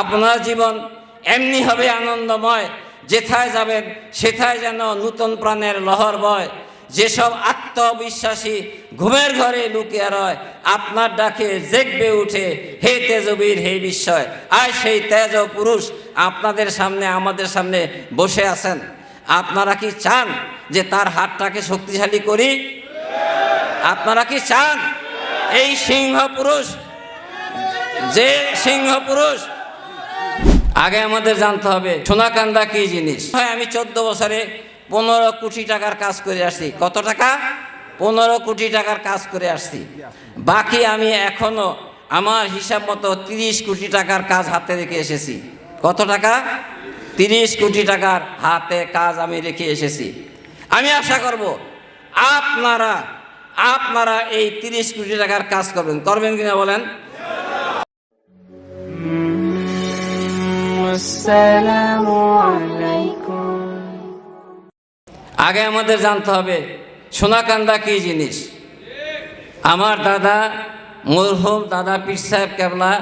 আপনার জীবন এমনি হবে আনন্দময়। যেথায় যাবেন, সেথায় যেন নূতন প্রাণের লহর বয়। যেসব আত্মবিশ্বাসী ঘুমের ঘরে লুকিয়ে রয়, আপনার ডাকে জেগবে উঠে, হে তেজবীর, হে বিস্ময় আর সেই তেজ পুরুষ, আপনাদের সামনে, আমাদের সামনে বসে আছেন। আপনারা কি চান যে তার হাতটাকে শক্তিশালী করি? আপনারা কি চান? এই সিংহ পুরুষ, যে সিংহ পুরুষ আগে আমাদের জানতে হবে, সোনাকান্দা কি জিনিস? হয় আমি চোদ্দ বছরে পনেরো কোটি টাকার কাজ করে আসছি। কত টাকা? পনেরো কোটি টাকার কাজ করে আসছি। বাকি আমি এখনও আমার হিসাব মতো তিরিশ কোটি টাকার কাজ হাতে রেখে এসেছি। কত টাকা? তিরিশ কোটি টাকার হাতে কাজ আমি রেখে এসেছি। আমি আশা করব আপনারা আপনারা এই তিরিশ কোটি টাকার কাজ করবেন। করবেন কিনা বলেন? আগে আমাদের জানতে হবে, সোনাকান্দা কি জিনিস? আমার দাদা মরহুম দাদা পীর সাহেব কেবলা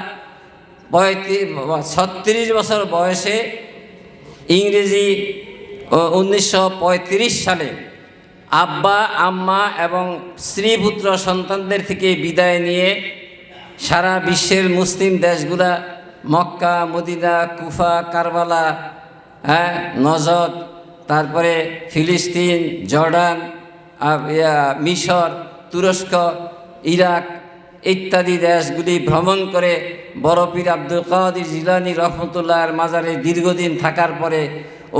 ছত্রিশ বছর বয়সে ইংরেজি উনিশশো পঁয়ত্রিশ সালে আব্বা, আম্মা এবং স্ত্রীপুত্র সন্তানদের থেকে বিদায় নিয়ে সারা বিশ্বের মুসলিম দেশগুলা মক্কা, মদিনা, কুফা, কারবালা হ্যাঁ নজদ, তারপরে ফিলিস্তিন, জর্ডান মিশর, তুরস্ক, ইরাক ইত্যাদি দেশগুলি ভ্রমণ করে বরফির আব্দুল কাদির জিলানি রহমতুল্লাহর মাজারে দীর্ঘদিন থাকার পরে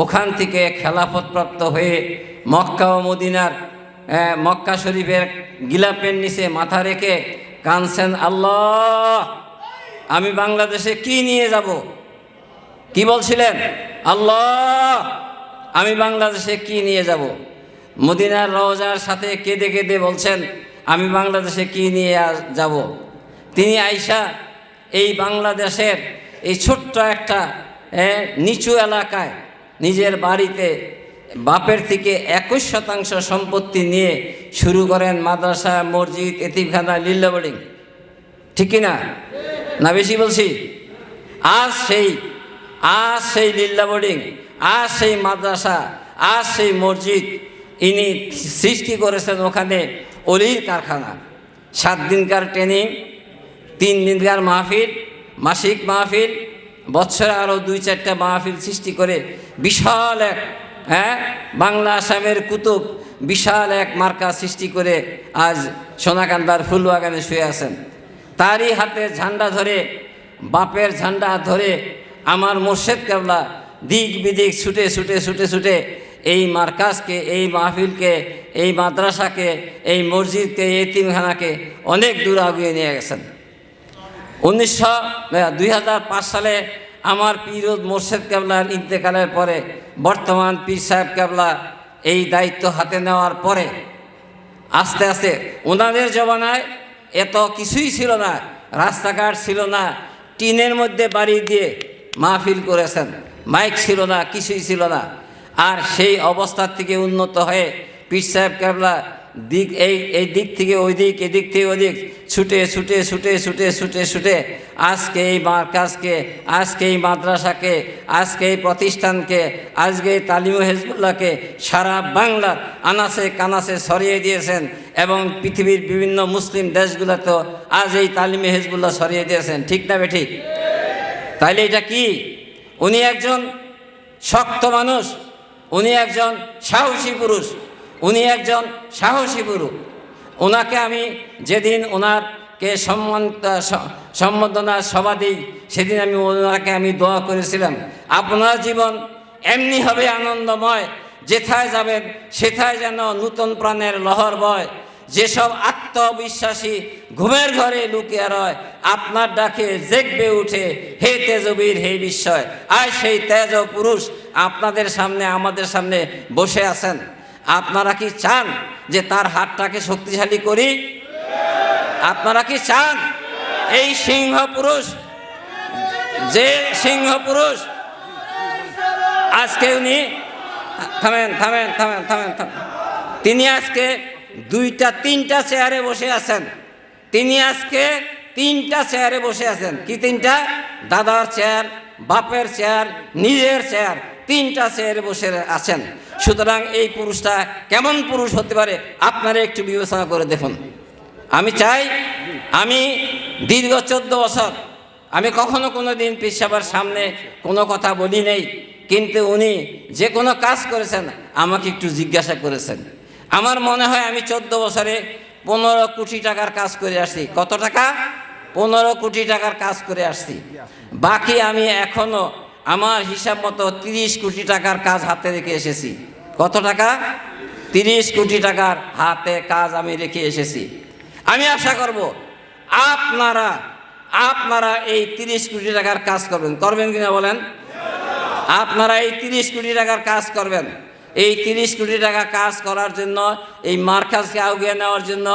ওখান থেকে খেলাফতপ্রাপ্ত হয়ে মক্কা ও মদিনার মক্কা শরীফের গিলাপের নিচে মাথা রেখে কানছেন আল্লাহ। আমি বাংলাদেশে কি নিয়ে যাব? কি বলছিলেন? আল্লাহ, আমি বাংলাদেশে কি নিয়ে যাব? মদিনার রওজার সাথে কেঁদে কেঁদে বলছেন, আমি বাংলাদেশে কি নিয়ে যাব? তিনি আইসা এই বাংলাদেশের এই ছোট্ট একটা নিচু এলাকায় নিজের বাড়িতে বাপের থেকে একুশ শতাংশ সম্পত্তি নিয়ে শুরু করেন মাদ্রাসা, মসজিদ, এতিমখানা লিল্লা বোর্ডিং ঠিক কি না বেশি বলছি। আজ সেই আজ সেই লিল্লা বোর্ডিং আজ সেই মাদ্রাসা আজ সেই মসজিদ ইনি সৃষ্টি করেছেন ওখানে অলির কারখানা। সাত দিনকার ট্রেনিং, তিন দিনকার মাহফিল, মাসিক মাহফিল, বছরে আরও দুই চারটা মাহফিল সৃষ্টি করে বিশাল এক হ্যাঁ বাংলা আসামের কুতুব বিশাল এক মার্কা সৃষ্টি করে আজ সোনাকান্দার ফুলবাগানে শুয়ে আছেন। তারই হাতে ঝান্ডা ধরে, বাপের ঝান্ডা ধরে আমার মোর্শেদ কেবলা দিক বিদিক ছুটে ছুটে ছুটে ছুটে এই মার্কাজকে, এই মাহফিলকে, এই মাদ্রাসাকে, এই মসজিদকে, এই এতিমখানাকে অনেক দূর আগিয়ে নিয়ে গেছেন। উনিশশো দুই সালে আমার পীর মোর্শেদ কেবলার ইন্তেকালের পরে বর্তমান পীর সাহেব কেবলা এই দায়িত্ব হাতে নেওয়ার পরে আস্তে আস্তে ওনাদের জমানায় এত কিছুই ছিল না, রাস্তাঘাট ছিল না, টিনের মধ্যে বাড়ি দিয়ে মাহফিল করেছেন, মাইক ছিল না, কিছুই ছিল না। আর সেই অবস্থার থেকে উন্নত হয়ে পীর সাহেব কেবলা দিক এই এই দিক থেকে ওই দিক, এদিক থেকে ওই দিক ছুটে ছুটে ছুটে ছুটে ছুটে ছুটে। আজকে এই মার্কাজকে আজকে এই মাদ্রাসাকে, আজকে এই প্রতিষ্ঠানকে, আজকে এই তালিম হেজবুল্লাহকে সারা বাংলার আনাসে কানাসে সরিয়ে দিয়েছেন এবং পৃথিবীর বিভিন্ন মুসলিম দেশগুলোতেও আজ এই তালিমে হেজবুল্লাহ সরিয়ে দিয়েছেন। ঠিক না বে ঠিক? তাইলে এটা কি? উনি একজন শক্ত মানুষ, উনি একজন সাহসী পুরুষ, উনি একজন সাহসী পুরুষ। ওনাকে আমি যেদিন ওনারকে সম্মান সম্বর্ধনা সভা দিই, সেদিন আমি ওনাকে আমি দোয়া করেছিলাম। আপনার জীবন এমনি হবে আনন্দময়, যেথায় যাবেন সেথায় যেন নূতন প্রাণের লহর বয়। যেসব আত্মবিশ্বাসী ঘুমের ঘরে লুকিয়ে রয়, আপনার ডাকে জেগবে উঠে, হে তেজবীর, হে বিস্ময়। আয় সেই তেজ পুরুষ আপনাদের সামনে, আমাদের সামনে বসে আছেন। আপনারা কি চান যে তার হাতটাকে শক্তিশালী করি? আপনারা কি চান? এই সিংহ পুরুষ, যে সিংহ পুরুষ, আজকে উনি, থামেন থামেন থামেন থামেন থামেন। তিনি আজকে দুইটা, তিনটা চেয়ারে বসে আছেন। তিনি আজকে তিনটা চেয়ারে বসে আছেন। কি তিনটা? দাদার চেয়ার, বাপের চেয়ার, নিজের চেয়ার। তিনটা চেয়ারে বসে আছেন। সুতরাং এই পুরুষটা কেমন পুরুষ হতে পারে, আপনারা একটু বিবেচনা করে দেখুন। আমি চাই, আমি দীর্ঘ চোদ্দ বছর, আমি কখনো কোনো দিন পিসাবার সামনে কোনো কথা বলি নেই, কিন্তু উনি যে কোনো কাজ করেছেন, আমাকে একটু জিজ্ঞাসা করেছেন। আমার মনে হয় আমি চোদ্দ বছরে পনেরো কোটি টাকার কাজ করে আসছি। কত টাকা? পনেরো কোটি টাকার কাজ করে আসছি। বাকি আমি এখনও আমার হিসাব মতো তিরিশ কোটি টাকার কাজ হাতে রেখে এসেছি। কত টাকা? তিরিশ কোটি টাকার হাতে কাজ আমি রেখে এসেছি। আমি আশা করব আপনারা আপনারা এই তিরিশ কোটি টাকার কাজ করবেন। করবেন কিনা বলেন? আপনারা এই তিরিশ কোটি টাকার কাজ করবেন। এই তিরিশ কোটি টাকা কাজ করার জন্য, এই মার্কাজকে আগিয়ে নেওয়ার জন্য,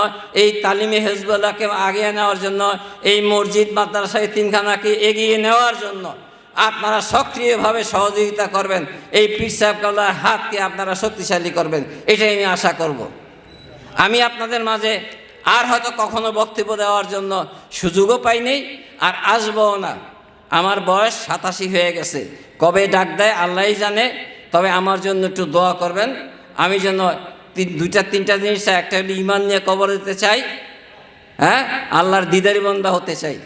এই তালিমে হেজবুল্লাহকে আগিয়ে নেওয়ার জন্য, এই মসজিদ, মাদ্রাসায় তিনখানাকে এগিয়ে নেওয়ার জন্য আপনারা সক্রিয়ভাবে সহযোগিতা করবেন। এই পীর কাল্লার হাতকে আপনারা শক্তিশালী করবেন। এটাই আমি আশা করব। আমি আপনাদের মাঝে আর হয়তো কখনো বক্তব্য দেওয়ার জন্য সুযোগও পাইনি আর আসবও না। আমার বয়স সাতাশি হয়ে গেছে। কবে ডাক দেয় আল্লাহই জানে, তবে আমার জন্য একটু দোয়া করবেন। আমি যেন দুইটা, তিনটা জিনিস, একটা হলো ইমান নিয়ে কবর দিতে চাই হ্যাঁ? আল্লাহর দিদারি বন্ধা হতে চাই।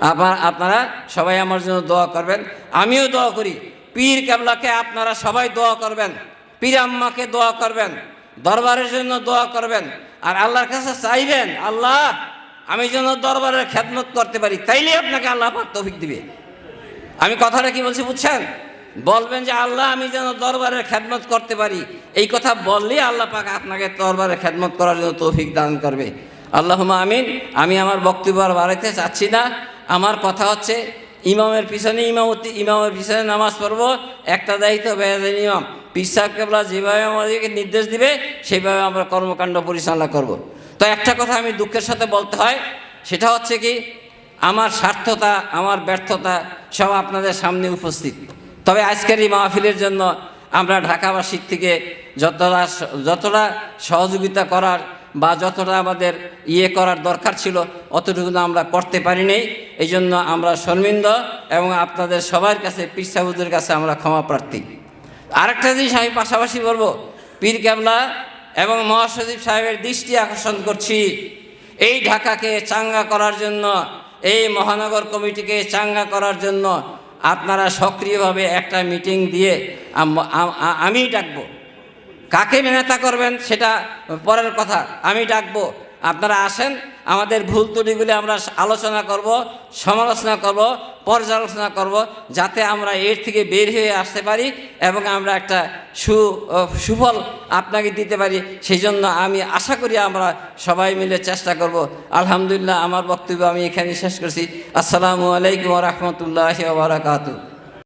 আবার আপনারা সবাই আমার জন্য দোয়া করবেন। আমিও দোয়া করি। পীর কেবলাকে আপনারা সবাই দোয়া করবেন। পীর আম্মাকে দোয়া করবেন। দরবারের জন্য দোয়া করবেন। আর আল্লাহর কাছে চাইবেন, আল্লাহ, আমি যেন দরবারের খেদমত করতে পারি। তাইলে আপনাকে আল্লাহ পাক তৌফিক দিবে। আমি কথাটা কি বলছি বুঝছেন? বলবেন যে, আল্লাহ, আমি যেন দরবারের খেদমত করতে পারি। এই কথা বললেই আল্লাহ পাক আপনাকে দরবারের খেদমত করার জন্য তৌফিক দান করবে। আল্লাহ আমিন। আমি আমার বক্তব্য আর বাড়াইতে চাচ্ছি না। আমার কথা হচ্ছে, ইমামের পিছনে ইমামতি, ইমামের পিছনে নামাজ পড়ব, একটা দায়িত্ব বেয়াদের ইমাম পিসাব কেবলা যেভাবে আমাদেরকে নির্দেশ দিবে সেইভাবে আমরা কর্মকাণ্ড পরিচালনা করব। তো একটা কথা আমি দুঃখের সাথে বলতে হয়, সেটা হচ্ছে কি, আমার স্বার্থতা, আমার ব্যর্থতা সব আপনাদের সামনে উপস্থিত তবে আজকের এই মাহফিলের জন্য আমরা ঢাকাবাসীর থেকে যতটা যতটা সহযোগিতা করার বা যতটা আমাদের ইয়ে করার দরকার ছিল, অতটুকু আমরা করতে পারিনি। এই জন্য আমরা শর্মিন্দ এবং আপনাদের সবার কাছে, পীর সাহুদের কাছে আমরা ক্ষমা প্রার্থী। আরেকটা জিনিস আমি পাশাপাশি বলব, পীর কেবলা এবং মহাসচিব সাহেবের দৃষ্টি আকর্ষণ করছি। এই ঢাকাকে চাঙ্গা করার জন্য, এই মহানগর কমিটিকে চাঙ্গা করার জন্য আপনারা সক্রিয়ভাবে একটা মিটিং দিয়ে আমি ডাকবো। কাকে নেতা করবেন সেটা পরের কথা, আমি ডাকবো। আপনারা আসেন, আমাদের ভুল ত্রুটিগুলি আমরা আলোচনা করব, সমালোচনা করব, পর্যালোচনা করব, যাতে আমরা এর থেকে বের হয়ে আসতে পারি এবং আমরা একটা সু সুফল আপনাকে দিতে পারি। সেই জন্য আমি আশা করি আমরা সবাই মিলে চেষ্টা করব। আলহামদুলিল্লাহ, আমার বক্তব্য আমি এখানে শেষ করছি। আসসালামু আলাইকুম রহমতুল্লাহ বারাকাতু